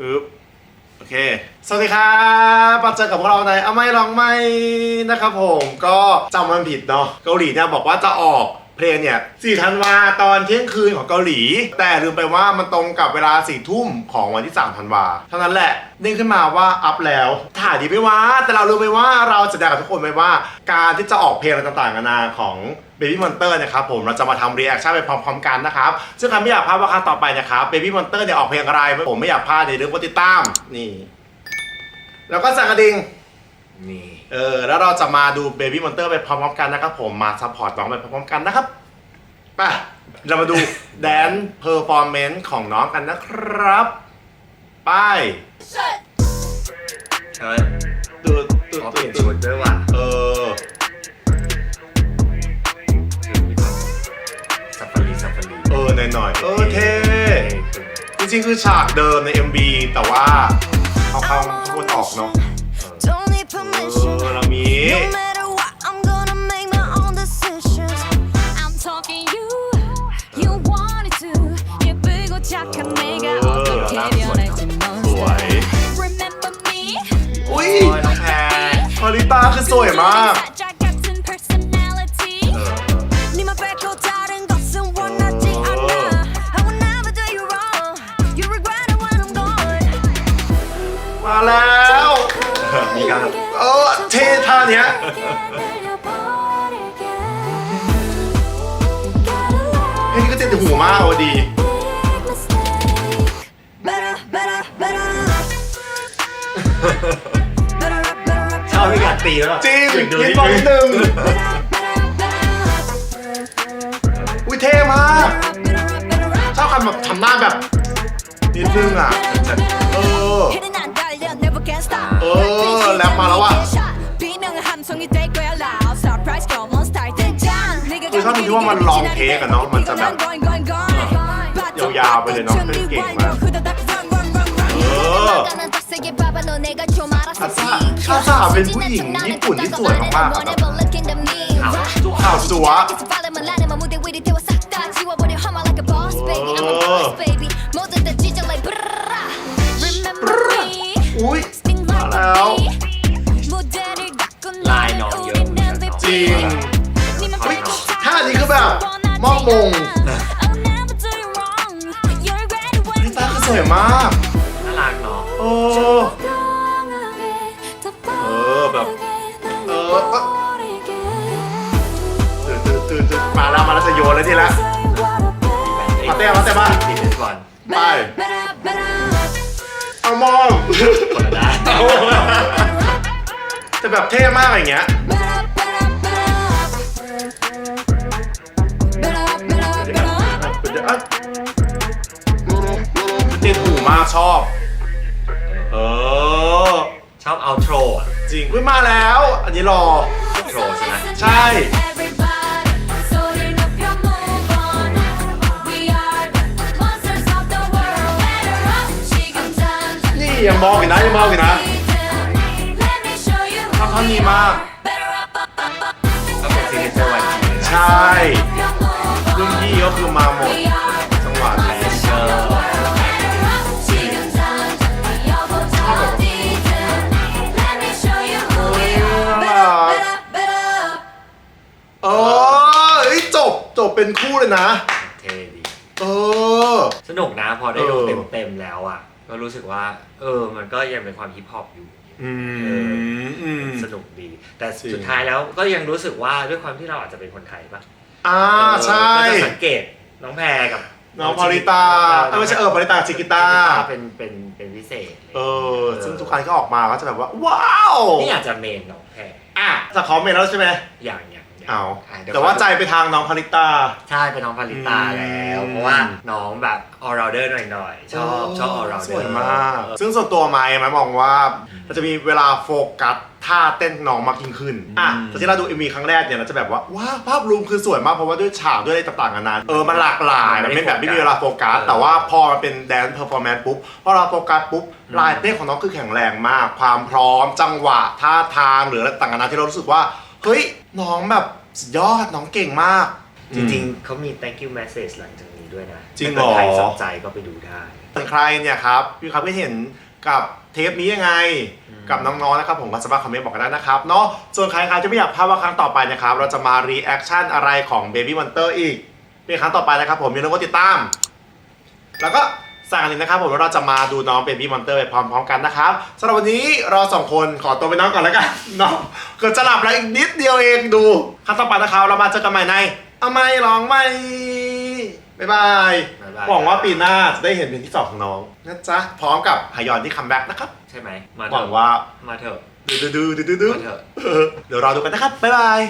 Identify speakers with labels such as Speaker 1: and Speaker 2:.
Speaker 1: อึ๊บโอเค สวัสดีครับมาเจอกับพวกเราในเอาไม่ลองไม่นะครับผม ก็จำมันผิดเนาะ เกาหลีเนี่ยบอกว่าจะออก เพลงเนี่ย4ธันวาตอนเที่ยงคืนของเกาหลี แต่ลืมไปว่ามันตรงกับเวลา4ทุ่มของวันที่3ธันวาเท่านั้นแหละนิ่งขึ้นมาว่าอัพแล้วถ่ายดีไหมว่าแต่เราลืมไปว่าเราจะแสดงกับทุกคนไปว่า การที่จะออกเพลงอะไรต่างๆนานาของ Baby Monster นะครับผมเราจะมาทำรีแอคชั่นไปพร้อมๆกันนะครับ ซึ่งใครไม่อยากพลาดว่าครั้งต่อไปนะครับ Baby Monster เนี่ยออกเพลงอะไรผมไม่อยากพลาดในเรื่องกดติดตามนี่ แล้วก็สั่งกระดิ่ง
Speaker 2: นี่
Speaker 1: เออ แล้วเราจะมาดู Baby Monster ไปพร้อมๆกันนะครับผมมาซัพพอร์ตน้องไปพร้อมๆกันนะครับไปเรามาดูแดนเพอร์ฟอร์แมนซ์ของน้องกันนะครับ ไป
Speaker 2: ใช่ไหม
Speaker 1: ดูดู
Speaker 2: ขอเป
Speaker 1: ดู
Speaker 2: ลี่ยน
Speaker 1: ดู
Speaker 2: ชุดด้วยว่ะ
Speaker 1: เออ
Speaker 2: มีความสัฟฟารีสัฟฟารี
Speaker 1: เออหน่อยๆเออเท่จริงๆคือฉากเดิมใน MV แต่ว่าเขาเข้าขบวนออกเนาะ
Speaker 3: Don't need
Speaker 1: เอ
Speaker 3: permission.
Speaker 1: อเรามี
Speaker 3: No matter what, I'm gonna make my own decisions. I'm talking you, you wanted to. 예쁘고 착한 내가 어떻게 변할지 넌
Speaker 1: สวย
Speaker 3: Remember me?
Speaker 1: อุ้ย
Speaker 2: โอ้ยน้องแพร
Speaker 1: มาริตาคือสวยมาก
Speaker 2: เออ
Speaker 1: เท่ท่าเนี้ย เพลงนี้ก็เจ็บหูมากว่ะดี
Speaker 2: ชอบมีการตีแล้ว
Speaker 1: จริง
Speaker 2: อยากดู
Speaker 1: ยิน
Speaker 2: นิด
Speaker 1: บอล
Speaker 2: นึ
Speaker 1: หนึ่งอุ้ยเท่มากชอบคำแบบทำหน้าแบบนิดนึงอะ เออ เออ แรปมาแล้วว่ะ ชอบตรงที่ว่ามันลองเทคอะเนาะมันจะแบบยาวๆไปเลยเนาะเป็นเก่งมากเอออาซาอาซาเป็นผู้หญิงญี่ปุ่นที่สวยมากๆอะแบบข่าวจั๊วอุ้ มอบมงลิต้าคือสวยมาก
Speaker 2: น่ารักเนาะ
Speaker 1: เออเออแบบเออเออตื่นตื่นตื่นตื่นมาแล้วมาแล้วจะโยนแล้วทีละมาเต้มาเต้มา
Speaker 2: ตีเบสบอล
Speaker 1: ไปเอามอง
Speaker 2: คนละได้
Speaker 1: แต่แบบเท่มากอย่างเงี้ย ติดหูมากชอบ เออ
Speaker 2: ชอบเอาโทรอะ
Speaker 1: จริงอุ้ยมาแล้ว อันนี้รอ
Speaker 2: โทรใช่ไหม
Speaker 1: ใช่ นี่ยังมองอยู่นะยังมองอยู่นะชอบท่อนนี้มาก
Speaker 2: ก็เป็นซิกเนเจอร์วันจี
Speaker 1: ใช่รุ่น พี่ก็คือมาหมดจังหวะนี้
Speaker 2: เออ
Speaker 1: เออเอ้ยจบจบเป็นคู่เลยนะ
Speaker 2: เท่ดี
Speaker 1: เออ
Speaker 2: สนุกนะพอได้ดู
Speaker 1: เออ
Speaker 2: เต็มๆแล้วอะ ก็รู้สึกว่า เออ มันก็ยังเป็นความฮิปฮอปอยู่
Speaker 1: อืมอืม
Speaker 2: สนุกดี แต่
Speaker 1: จริง
Speaker 2: สุดท้ายแล้วก็ยังรู้สึกว่าด้วยความที่เราอาจจะเป็นคนไทยปะ
Speaker 1: อ่าใช่
Speaker 2: ก็จะสังเกตน้องแพรกับ
Speaker 1: น้องพอลิตาเออไม่ใช่เออพอลิตาชิกิต้า
Speaker 2: เป็นเป็นเป็นพิเศษ
Speaker 1: เออซึ่งทุกครั้งที่ออกมาก็จะแบบว่า ว้าว
Speaker 2: นี่อาจจะเมนน้องแพร
Speaker 1: อะจะคอมเมนต์แล้วใช่ไหม
Speaker 2: อย่างอย่างย่ง
Speaker 1: เอา
Speaker 2: อะเดี๋ย
Speaker 1: แต่ว่าใจไปทางน้องพาริตา
Speaker 2: ใช่เป็นน้องพาริตาแล้ว
Speaker 1: อืม
Speaker 2: เพราะว่าน้องแบบออร์เดอร์หน่อยๆ ชอบชอบออร์เดอร์
Speaker 1: สวยมาก ซึ่งส่วนตัวไม้ไม้มองว่าเราจะมีเวลาโฟกัสท่าเต้นน้องมากยิ่งขึ้น อะแต่ที่เราดูเอ็มวีครั้งแรกเนี่ยเราจะแบบว่า ว้าวภาพรวมคือสวยมากเพราะว่าด้วยฉากด้วยอะไรต่างๆกันานาเออ มันหลากหลายมันไม่แบบไม่มีเวลาโฟกัส แต่ว่าพอมันเป็นแดนเพอร์ฟอร์แมนซ์ปุ๊บ พอเราโฟกัสปุ๊บลายเต้นของน้องคือแข็งแรงมาก ความพร้อมจังหวะท่าทางหรืออะไรต่างๆกันานาที่เรารู้สึกว่า เฮ้ยน้องแบบ สุดยอดน้องเก่งมาก
Speaker 2: จริง ๆ เขามี thank you message หลังจากนี้ด้วยนะ
Speaker 1: จริงเหรอ
Speaker 2: ถ้าใครสนใจก็ไปดูได้
Speaker 1: อส่วนใครเนี่ยครับมีความคิดเห็นกับเทปนี้ยังไง
Speaker 2: อืม
Speaker 1: กับน้องๆนะครับผมก็สามารถคอมเมนต์บอกกันได้นะครับเนาะส่วนใครครับที่ไม่อยากพลาดว่าครั้งต่อไปนะครับ เราจะมารีแอคชั่นอะไรของ Baby Monster อีกเป็นครั้งต่อไปนะครับผมอย่าลืมกดติดตาม แล้วก็ สั่งอันหนึ่งนะครับผมว่าเราจะมาดูน้อง Baby Monster ไปพร้อมๆกันนะครับสำหรับวันนี้เราสองคนขอตัวไปนอนก่อนแล้วกันเนาะเกิดจะหลับแล้วอีกนิดเดียวเองดูครั้งต่อไปนะครับเรามาเจอกันใหม่ในเอาไม่ลองไม่บ๊ายบาย
Speaker 2: บ๊ายบาย
Speaker 1: หวังว่าปีหน้าจะได้เห็นเพลงที่สองของน้องนะจ๊ะพร้อมกับหายอนที่คัมแบ็กนะครับ
Speaker 2: ใช่ไหมมา
Speaker 1: ห
Speaker 2: เถ
Speaker 1: วัง
Speaker 2: อะ
Speaker 1: ว่า
Speaker 2: มาเถอะ
Speaker 1: ดูดูดูดูดู
Speaker 2: มาเถอะ
Speaker 1: เดี๋ยวรอดูกันนะครับบ๊ายบาย